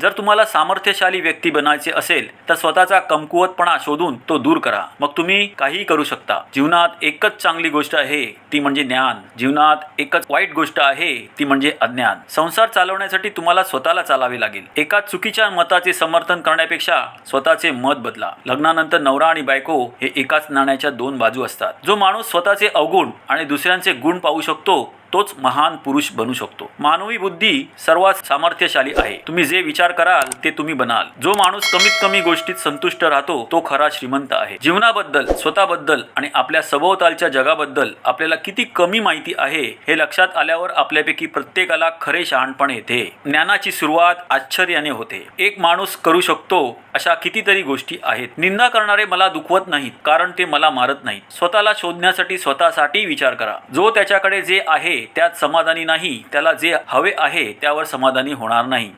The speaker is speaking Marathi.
जर तुम्हाला सामर्थ्यशाली व्यक्ती बनायचे असेल तर स्वतःचा कमकुवतपणा शोधून तो दूर करा. मग तुम्ही काहीही करू शकता. जीवनात एकच चांगली गोष्ट आहे ती म्हणजे ज्ञान. जीवनात एकच वाईट गोष्ट आहे ती म्हणजे अज्ञान. संसार चालवण्यासाठी तुम्हाला स्वतःला चालावे लागेल. एका चुकीच्या मताचे समर्थन करण्यापेक्षा स्वतःचे मत बदला. लग्नानंतर नवरा आणि बायको हे एकाच नाण्याच्या दोन बाजू असतात. जो माणूस स्वतःचे अवगुण आणि दुसऱ्यांचे गुण पाहू शकतो तोच महान पुरुष बनू शकतो. मानवी बुद्धी सर्वात सामर्थ्यशाली आहे. तुम्ही जे विचार कराल ते तुम्ही बनाल. जो माणूस कमीत कमी गोष्टीत संतुष्ट राहतो तो खरा श्रीमंत आहे. जीवनाबद्दल स्वतःबद्दल आणि आपल्या सभोवतालच्या जगाबद्दल आपल्याला किती कमी माहिती आहे हे लक्षात आल्यावर आपल्यापैकी प्रत्येकाला खरे शहाणपण येते. ज्ञानाची सुरुवात आश्चर्याने होते. एक माणूस करू शकतो अशा कितीतरी गोष्टी आहेत. निंदा करणारे मला दुखवत नाहीत कारण ते मला मारत नाहीत. स्वतःला शोधण्यासाठी स्वतःसाठी विचार करा. जो त्याच्याकडे जे आहे त्यात समाधानी नाही त्याला जे हवे आहे त्यावर समाधानी होणार नाही.